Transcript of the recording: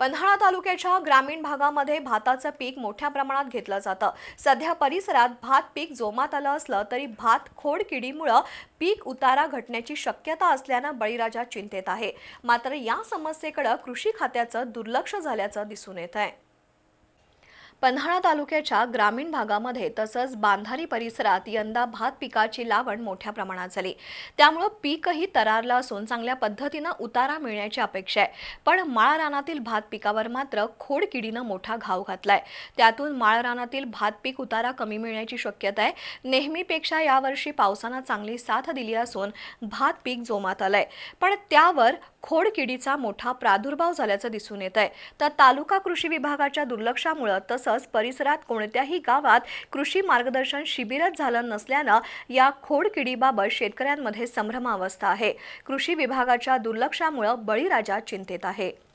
पन्हाळा तालुक्याच्या ग्रामीण भागामध्ये भाताचं पीक मोठ्या प्रमाणात घेतलं जातं. सध्या परिसरात भात पीक जोमात आलं असलं तरी भात खोड किडीमुळं पीक उतारा घटण्याची शक्यता असल्यानं बळीराजा चिंतेत आहे. मात्र या समस्येकडे कृषी खात्याचं दुर्लक्ष झाल्याचं दिसून येत आहे पन्हाळा तालुक्याच्या ग्रामीण भागामध्ये तसंच बांधारी परिसरात यंदा भात पिकाची लावण मोठ्या प्रमाणात झाली. त्यामुळं पीकही तरारलं असून चांगल्या पद्धतीनं उतारा मिळण्याची अपेक्षा आहे. पण माळ रानातील भात पिकावर मात्र खोड किडीनं मोठा घाव घातलाय. त्यातून माळ रानातील भात पीक उतारा कमी मिळण्याची शक्यता आहे. नेहमीपेक्षा यावर्षी पावसानं चांगली साथ दिली असून भात पीक जोमात आलंय. पण त्यावर खोडकिडीचा मोठा प्रादुर्भाव झाल्याचं दिसून येत आहे तर तालुका कृषी विभागाच्या दुर्लक्षामुळं तसंच परिसरात कोणत्याही गावात कृषी मार्गदर्शन शिबिरच झालं नसल्यानं या खोडकिडीबाबत शेतकऱ्यांमध्ये संभ्रमावस्था आहे. कृषी विभागाच्या दुर्लक्षामुळं बळीराजा चिंतेत आहे.